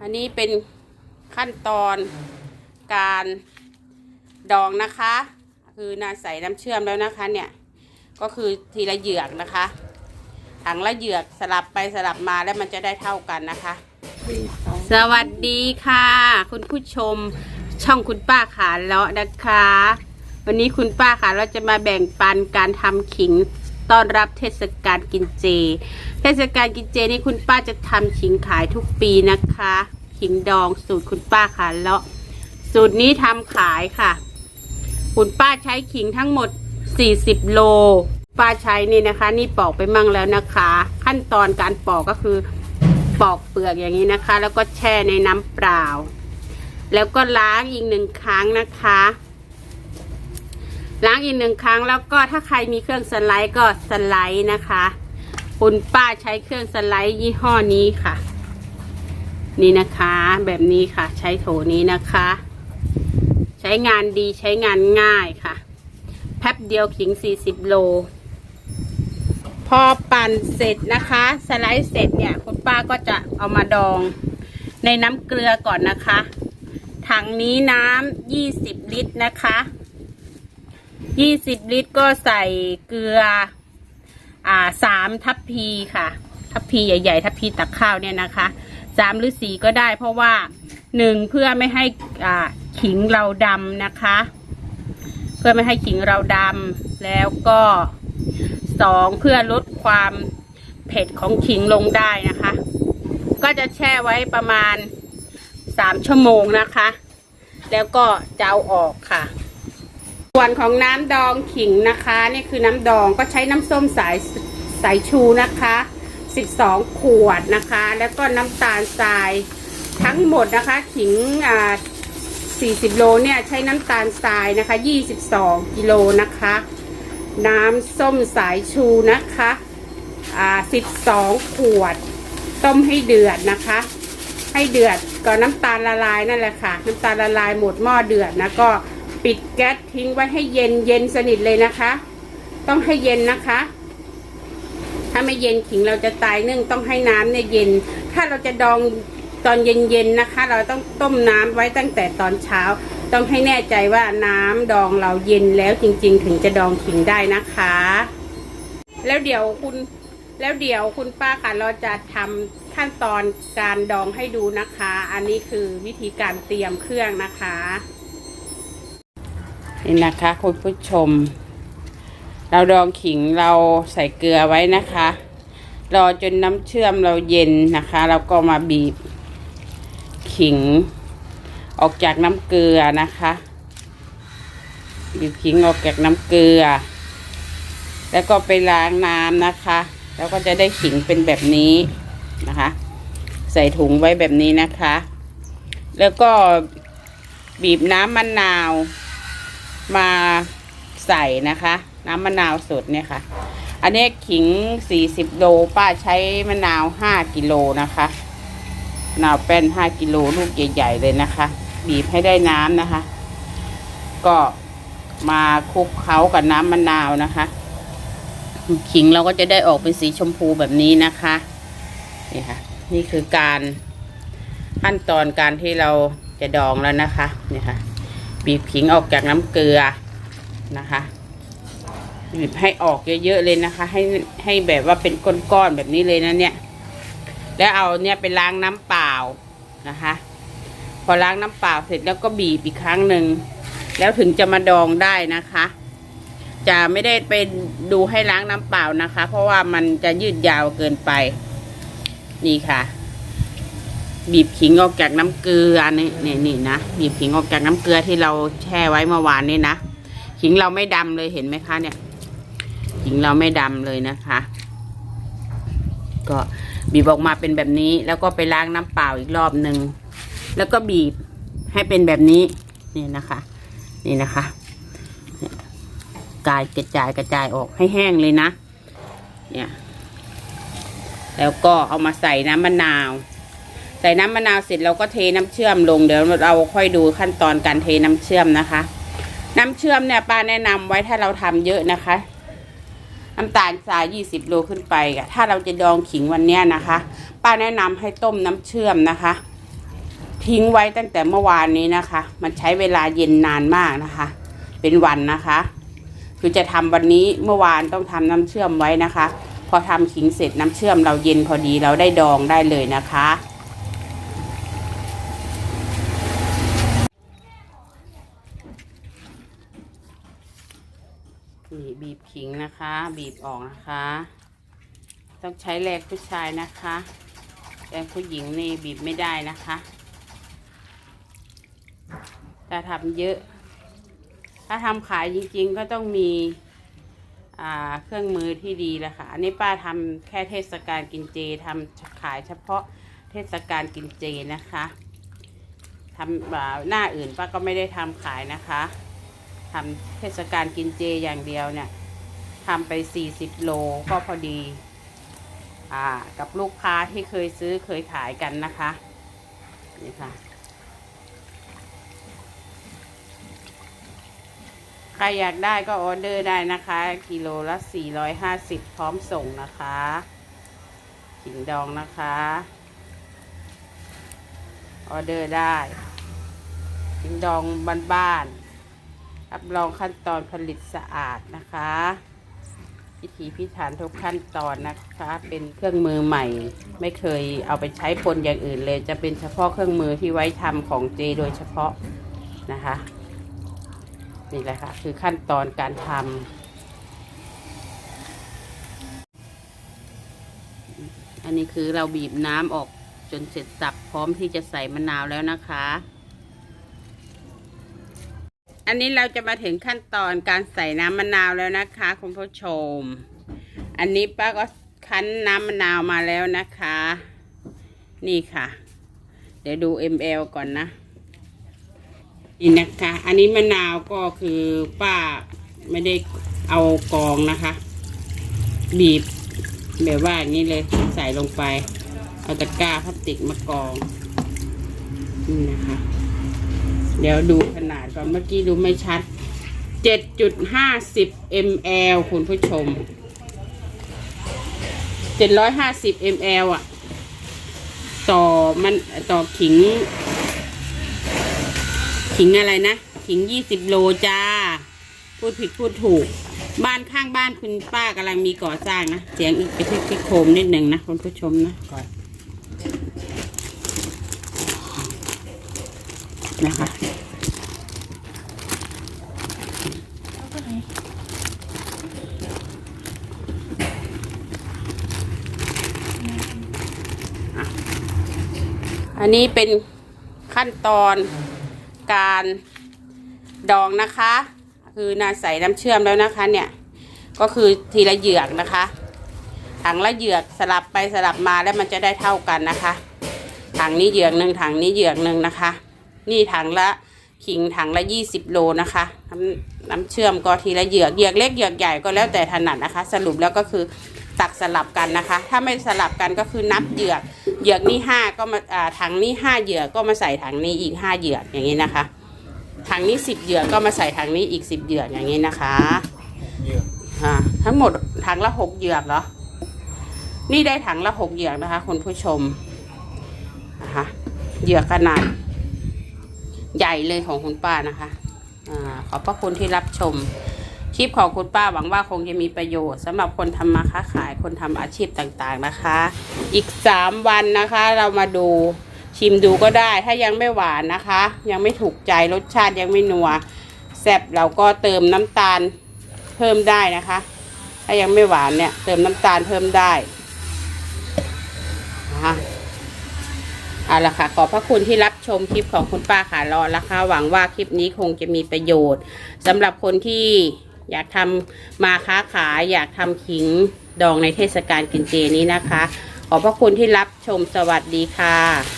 อันนี้เป็นขั้นตอนการดองนะคะ คือนาใส่น้ำเชื่อมแล้วนะคะเนี่ย ก็คือทีละเหยือกนะคะ ถังละเหยือกสลับไปสลับมาแล้วมันจะได้เท่ากันนะคะ สวัสดีค่ะ คุณผู้ชมช่องคุณป้าขาเลาะนะคะ วันนี้คุณป้าขาเราจะมาแบ่งปันการทำขิง ต้อนรับเทศกาลกินเจ เทศกาลกินเจนี่คุณป้าจะทำขิงขายทุกปีนะคะขิงดองสูตรคุณป้าขาเลาะสูตรนี้ทำขายค่ะ คุณป้าใช้ขิงทั้งหมด 40 โล ป้าใช้นี่นะคะ นี่ปอกไปมั่งแล้วนะคะ ขั้นตอนการปอกก็คือปอกเปลือกอย่างนี้นะคะ แล้วก็แช่ในน้ำเปล่า แล้วก็ล้างอีกหนึ่งครั้งนะคะ ล้างอีกหนึ่งครั้งแล้วก็ถ้าใครมีเครื่องสไลด์ก็สไลด์นะคะ คุณป้าใช้เครื่องสไลด์ยี่ห้อนี้ค่ะ นี่นะคะ แบบนี้ค่ะ ใช้โถนี้นะคะ ใช้งานดีใช้งานง่ายค่ะแป๊บเดียวขิง 40 โล พอปั่นเสร็จนะคะ สไลด์เสร็จเนี่ย คุณป้าก็จะเอามาดองในน้ำเกลือก่อนนะคะ ถังนี้น้ำ20 ลิตรนะคะ 20ลิตรก็ใส่เกลือ อ่าสามทัพพีค่ะ ทัพพีใหญ่ ๆ ทัพพีตักข้าวเนี่ยนะคะสามหรือสี่ก็ได้เพราะว่าหนึ่งเพื่อไม่ให้อ่าขิงเราดำนะคะ เพื่อไม่ให้ขิงเราดำแล้วก็สองเพื่อลดความเผ็ดของขิงลงได้นะคะ ก็จะแช่ไว้ประมาณสามชั่วโมงนะคะ แล้วก็จะเอาออกค่ะ ส่วนของน้ำดองขิงนะคะนี่คือน้ำดองก็ใช้น้ำส้มสายสายชูนะคะ 12 ขวดนะคะ แล้วก็น้ำตาลทรายทั้งหมดนะคะขิงอ่า40 โลเนี่ยใช้น้ำตาลทรายนะคะ 22 กิโลนะคะ น้ำส้มสายชูนะคะอ่า12 ขวด ต้มให้เดือดนะคะ ให้เดือดก็น้ำตาลละลายนั่นแหละค่ะ น้ำตาลละลายหมดหม้อเดือดนะก็ ปิดแก๊สทิ้งไว้ให้เย็นเย็นสนิทเลยนะคะ ต้องให้เย็นนะคะ ถ้าไม่เย็นขิงเราจะตายเนื่องต้องให้น้ำเนี่ยเย็น ถ้าเราจะดองตอนเย็นๆนะคะ เราต้องต้มน้ำไว้ตั้งแต่ตอนเช้า ต้องให้แน่ใจว่าน้ำดองเราเย็นแล้วจริง ๆ ถึงจะดองขิงได้นะคะ แล้วเดี๋ยวคุณแล้วเดี๋ยวคุณป้าค่ะเราจะทำขั้นตอนการดองให้ดูนะคะ อันนี้คือวิธีการเตรียมเครื่องนะคะ นี่นะคะคุณผู้ชม เราดองขิงเราใส่เกลือไว้นะคะ รอจนน้ำเชื่อมเราเย็นนะคะเราก็มาบีบ ขิง ออกจากน้ำเกลือนะคะ บีบขิงออกจากน้ำเกลือ แล้วก็ไปล้างน้ำนะคะ แล้วก็จะได้ขิงเป็นแบบนี้นะคะ ใส่ถุงไว้แบบนี้นะคะ แล้วก็บีบน้ำมะนาว มาใส่นะคะ น้ำมะนาวสดเนี่ยค่ะ อันนี้ขิง 40 โล ป้าใช้มะนาว 5 กิโลนะคะมะนาวแป้น 5 กิโลลูกใหญ่ ๆ เลยนะคะ บีบให้ได้น้ำนะคะ ก็มาคลุกเคล้ากับน้ำมะนาวนะคะ ขิงเราก็จะได้ออกเป็นสีชมพูแบบนี้นะคะนี่ค่ะ นี่คือการขั้นตอนการที่เราจะดองแล้วนะคะนี่ค่ะ บีบขิงออกจากน้ำเกลือนะคะบีบให้ออกเยอะๆเลยนะคะ ให้ให้แบบว่าเป็นก้อนๆแบบนี้เลยนะเนี่ย แล้วเอาเนี่ยไปล้างน้ำเปล่านะคะ พอล้างน้ำเปล่าเสร็จแล้วก็บีบอีกครั้งหนึ่งแล้วถึงจะมาดองได้นะคะ จะไม่ได้ไปดูให้ล้างน้ำเปล่านะคะ เพราะว่ามันจะยืดยาวเกินไป นี่ค่ะ บีบขิงออกจากน้ำเกลือนี่นี่นี่นะบีบขิงออกจากน้ำเกลือที่เราแช่ไว้เมื่อวานนี่นะขิงเราไม่ดำเลยเห็นไหมคะเนี่ยขิงเราไม่ดำเลยนะคะ ก็บีบออกมาเป็นแบบนี้ แล้วก็ไปล้างน้ำเปล่าอีกรอบหนึ่งแล้วก็บีบให้เป็นแบบนี้นี่นะคะ นี่นะคะกายกระจายกระจายออกให้แห้งเลยนะ เนี่ย แล้วก็เอามาใส่น้ำมะนาว ส่น้ำมะนาวเสร็จเราก็เทน้ำเชื่อมลงเดี๋ยวเราค่อยดูขั้นตอนการเทน้ำเชื่อมนะคะ น้ำเชื่อมเนี่ยป้าแนะนำไว้ถ้าเราทำเยอะนะคะน้ำตาลทรายยี่สิบโลขึ้นไปอะถ้าเราจะดองขิงวันนี้นะคะ ป้าแนะนำให้ต้มน้ำเชื่อมนะคะ ทิ้งไว้ตั้งแต่เมื่อวานนี้นะคะ มันใช้เวลาเย็นนานมากนะคะ เป็นวันนะคะ คือจะทำวันนี้เมื่อวานต้องทำน้ำเชื่อมไว้นะคะ พอทำขิงเสร็จน้ำเชื่อมเราเย็นพอดีเราได้ดองได้เลยนะคะ นี่บีบขิงนะคะ บีบออกนะคะ ต้องใช้แรงผู้ชายนะคะแรงผู้หญิงนี่บีบไม่ได้นะคะถ้าทำเยอะ ถ้าทำขายจริงๆก็ต้องมีอ่าเครื่องมือที่ดีแหละค่ะ อันนี้ป้าทำแค่เทศกาลกินเจทำขายเฉพาะเทศกาลกินเจนะคะทำอ่าหน้าอื่นป้าก็ไม่ได้ทำขายนะคะ ทำเทศกาลกินเจอย่างเดียวเนี่ยทำไป 40 โลก็พอดี อ่า กับลูกค้าที่เคยซื้อเคยขายกันนะคะ นี่ค่ะ ใครอยากได้ก็ออเดอร์ได้นะคะ กิโลละ 450 พร้อมส่งนะคะขิงดองนะคะ ออเดอร์ได้ขิงดองบ้านๆ รับรองขั้นตอนผลิตสะอาดนะคะพิถีพิถันทุกขั้นตอนนะคะ เป็นเครื่องมือใหม่ ไม่เคยเอาไปใช้ปนอย่างอื่นเลย จะเป็นเฉพาะเครื่องมือที่ไว้ทำของเจโดยเฉพาะนะคะ นี่แหละค่ะ คือขั้นตอนการทำอันนี้คือเราบีบน้ำออกจนเสร็จสับพร้อมที่จะใส่มะนาวแล้วนะคะ อันนี้เราจะมาถึงขั้นตอนการใส่น้ำมะนาวแล้วนะคะ คุณผู้ชม อันนี้ป้าก็คั้นน้ำมะนาวมาแล้วนะคะ นี่ค่ะ เดี๋ยวดู ml ก่อนนะนี่นะคะ อันนี้มะนาวก็คือป้าไม่ได้เอากองนะคะ บีบแบบว่าอย่างนี้เลยใส่ลงไป เอาตะกร้าพลาสติกมากองนี่นะคะ เดี๋ยวดูขนาดก่อนเมื่อกี้ดูไม่ชัดเจ็ดจุดห้าสิบ ml คุณผู้ชมเจ็ดร้อยห้าสิบ ml อะ ต่อมันต่อขิง ขิงอะไรนะ ขิงยี่สิบโลจ้า พูดผิดพูดถูก บ้านข้างบ้านคุณป้ากำลังมีก่อสร้างนะ เสียงอีกกระทึกกระโคมนิดหนึ่งนะคุณผู้ชมนะก่อน นะคะอันนี้เป็นขั้นตอนการดองนะคะ คือนาใส่น้ำเชื่อมแล้วนะคะเนี่ย ก็คือทีละเหยือกนะคะ ถังละเหยือกสลับไปสลับมาแล้วมันจะได้เท่ากันนะคะ ถังนี้เหยือกหนึ่งถังนี้เหยือกหนึ่งนะคะ นี่ถังละขิงถังละยี่สิบโลนะคะน้ำน้ำเชื่อมก็ทีละเหยือกเหยือกเล็กเหยือกใหญ่ก็แล้วแต่ถนัดนะคะ สรุปแล้วก็คือตักสลับกันนะคะ ถ้าไม่สลับกันก็คือนับเหยือกเหยือกนี่ห้าก็มาอ่าถังนี้ห้าเหยือกก็มาใส่ถังนี้อีกห้าเหยือกอย่างนี้นะคะถังนี้สิบเหยือกก็มาใส่ถังนี้อีกสิบเหยือกอย่างนี้นะคะเยอะอ่าทั้งหมดถังละหกเหยือกเหรอนี่ได้ถังละหกเหยือกนะคะคุณผู้ชมนะคะเหยือกขนาด ใหญ่เลยของคุณป้านะคะอาขอบพระคุณที่รับชม คลิปของคุณป้าหวังว่าคงจะมีประโยชน์สำหรับคนทำมาค้าขายคนทำอาชีพต่างๆนะคะ อีกสามวันนะคะ เรามาดูชิมดูก็ได้ถ้ายังไม่หวานนะคะ ยังไม่ถูกใจรสชาติยังไม่นัวแซ่บเราก็เติมน้ำตาลเพิ่มได้นะคะ ถ้ายังไม่หวานเนี่ยเติมน้ำตาลเพิ่มได้ เอาละค่ะ ขอบพระคุณที่รับชมคลิปของคุณป้าขารอละค่ะหวังว่าคลิปนี้คงจะมีประโยชน์สำหรับคนที่อยากทำมาค้าขายอยากทำขิงดองในเทศกาลกินเจนี้นะคะ ขอบพระคุณที่รับชมสวัสดีค่ะ